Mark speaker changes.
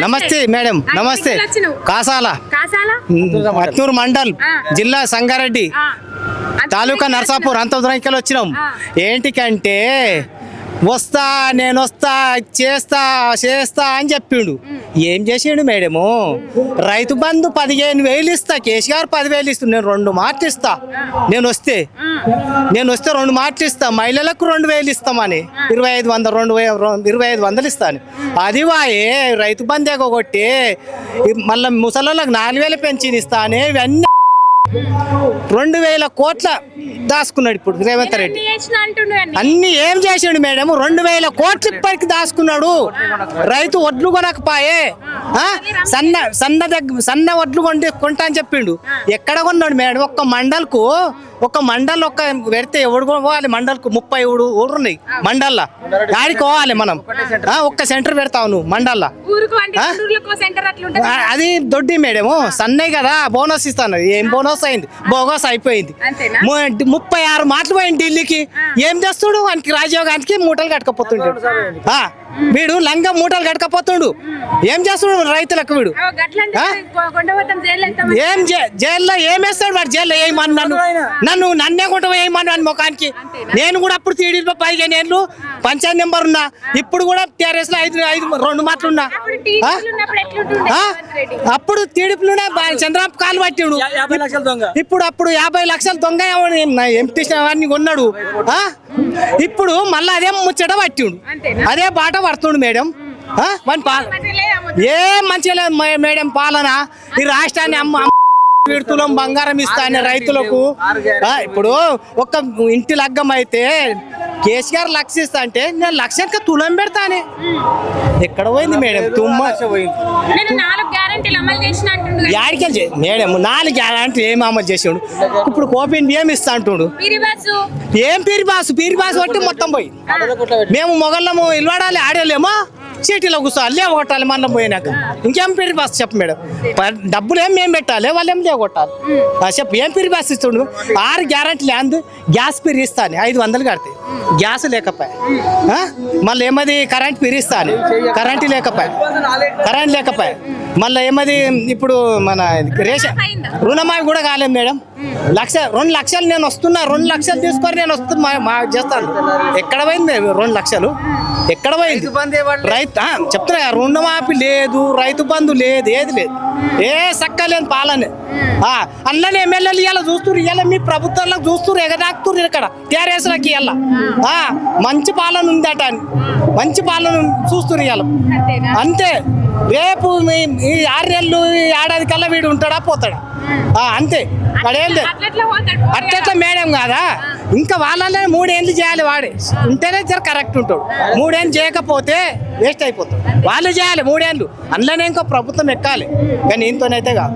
Speaker 1: నమస్తే మేడం. నమస్తే? కాసాల. మత్నూరు మండల్. జిల్లా సంగారెడ్డి తాలూకా నర్సాపూర్ అంత దూరంకి వచ్చినాం. ఏంటికంటే వస్తా నేను వస్తా చేస్తా చేస్తా అని చెప్పిండు. ఏం చేసిండు మేడము? రైతు బంధు పదిహేను వేలు ఇస్తా కేసీఆర్ పదివేలు ఇస్తు నేను రెండు మాటలు ఇస్తా. నేను వస్తే నేను వస్తే రెండు మాటలు ఇస్తా మహిళలకు రెండు వేలు ఇస్తామని. ఇరవై ఐదు వందలు రెండు ఇరవై ఐదు వందలు ఇస్తాను అది వాయే రైతు బంధు ఎగొట్టి మళ్ళీ ముసలకు నాలుగు వేలు పెంచి ఇస్తానే ఇవన్నీ రెండు వేల కోట్ల దాచుకున్నాడు ఇప్పుడు రేవంత్ రెడ్డి.
Speaker 2: అన్ని
Speaker 1: ఏం చేసిండు మేడం రెండు వేల కోట్లు ఇప్పటికి దాచుకున్నాడు. రైతు వడ్లు కొనకపోయే? సన్న సన్న దగ్గర సన్న వడ్లు కొంటే కొంటా అని చెప్పిండు. ఎక్కడ కొన్నాడు మేడం ఒక్క మండల్కు ఒక మండల్ ఒక్క పెడితే ఎవడు పోవాలి? మండల్కు ముప్పై ఊడు ఊరు ఉన్నాయి మండల్లా. ఆడికి పోవాలి మనం? ఒక్క సెంటర్ పెడతావు నువ్వు మండల్లా. అది దొడ్డి మేడము. సన్నయ్య కదా బోనస్ ఇస్తాను. ఏం బోనస్ అయింది? బోగస్ అయిపోయింది. ముప్పై ఆరు మాటలు పోయింది ఢిల్లీకి. ఏం చేస్తుడు? వానికి రాజీవ్ గాంధీకి మూటలు కట్టుకపోతుంటాడు ఆ, వీడు లంగా మూటలు కట్టుకపోతుండు. ఏం చేస్తుడు రైతులకు వీడు? ఏం జైల్లో ఏం వేస్తాడు వాడు? జైల్లో వేయమని నన్ను నన్ను నన్నే కూడా వేయమని అని ముఖానికి? నేను కూడా అప్పుడు టీడీపీ పదిహేను ఏళ్ళు పంచాయతీ నెంబర్ ఉన్నా? ఇప్పుడు కూడా టీఆర్ఎస్లో ఐదు ఐదు రెండు మాటలు ఉన్నా?
Speaker 2: అప్పుడు
Speaker 1: టీడీపీలోనే చంద్రబాబు కాలు పట్టిండు.
Speaker 3: యాభై లక్షల దొంగ.
Speaker 1: ఇప్పుడు అప్పుడు యాభై లక్షల దొంగ ఎంపీ వాడిని కొన్నాడు? ఇప్పుడు మళ్ళీ అదే ముచ్చట పట్టిండు? అదే బాట పడుతుండు మేడం. ఆ? వాని పాల
Speaker 2: మంచిగా లేదా మొత్తం?
Speaker 1: ఏం మంచిగా లేదు మే- మేడం పాలన. ఈ రాష్ట్రాన్ని అమ్మ అమ్మ విడుతులం బంగారం ఇస్తాను రైతులకు. ఆ, ఇప్పుడు ఒక ఇంటి లగ్గం అయితే కేసీఆర్ లక్ష ఇస్తా అంటే నేను లక్షకి తులం పెడతానే. ఎక్కడ పోయింది మేడం? తుమ్మ చే- మేడం నాలుగు గ్యారంటీ ఏం అమలు చేసాడు? ఇప్పుడు కోపిన్ బియ్యం ఇస్తా అంటుడు. ఏం పీరి బాసు పీరి బాసు కొట్టి మొత్తం పోయి మేము మొగళ్ళము ఇల్వాడాలి ఆడలేమో సిటీలో కూర్చోవాలి లేవ కొట్టాలి మనం పోయినాక. ఇంకేం పీరి బాస్ చెప్పు మేడం. డబ్బులు ఏం మేము పెట్టాలి వాళ్ళు ఏం లేవ కొట్టాలి ఆ, చెప్పు ఏం పీరి బాస్ ఇస్తుండు? ఆరు గ్యారంటీ లేదు గ్యాస్ పీరి ఇస్తాను ఐదు వందలు కడతాయి గ్యాస్ లేకపోయా? మళ్ళీ ఏమది కరెంట్ పీరి ఇస్తాను కరెంట్ లేకపోయా. కరెంట్ లేకపోయా. మళ్ళీ ఏమది ఇప్పుడు మన రేషన్? రుణమాఫీ కూడా కాలేదు మేడం. లక్ష రెండు లక్షలు నేను వస్తున్నా రెండు లక్షలు తీసుకొని నేను వస్తున్నా. మా- మా చేస్తాను. ఎక్కడ పోయింది? రెండు లక్షలు. ఎక్కడ పోయింది? రైతు చెప్తున్నా రుణమాఫీ లేదు రైతు బంధు లేదు ఏది లేదు. ఏ సక్క లేదు పాలన. అల్లనే ఎమ్మెల్యేలు ఇవాళ చూస్తున్నారు ఇవాళ మీ ప్రభుత్వంలో చూస్తున్నారు ఎగదాకుతున్నారు ఇక్కడ. టీఆర్ఎస్ లకి ఇవాళ ఆ, మంచి పాలన ఉందట అని. మంచి పాలన చూస్తున్నారు ఇవాళ అంతే. రేపు మీ- ఈ ఆరు నెలలు ఈ ఏడాది కల్లా వీడు ఉంటాడా పోతాడా? అంతే. వాడేం లేదు
Speaker 2: అట్లెట్లా
Speaker 1: మేడం కాదా? ఇంకా వాళ్ళనే మూడేళ్ళు చేయాలి వాడే. ఉంటేనే జర కరెక్ట్ ఉంటాడు. మూడేళ్ళు చేయకపోతే వేస్ట్ అయిపోతాడు. వాళ్ళు చేయాలి మూడేళ్ళు అందులోనే ఇంకో ప్రభుత్వం ఎక్కాలి. కానీ ఇంతోనైతే కాదు.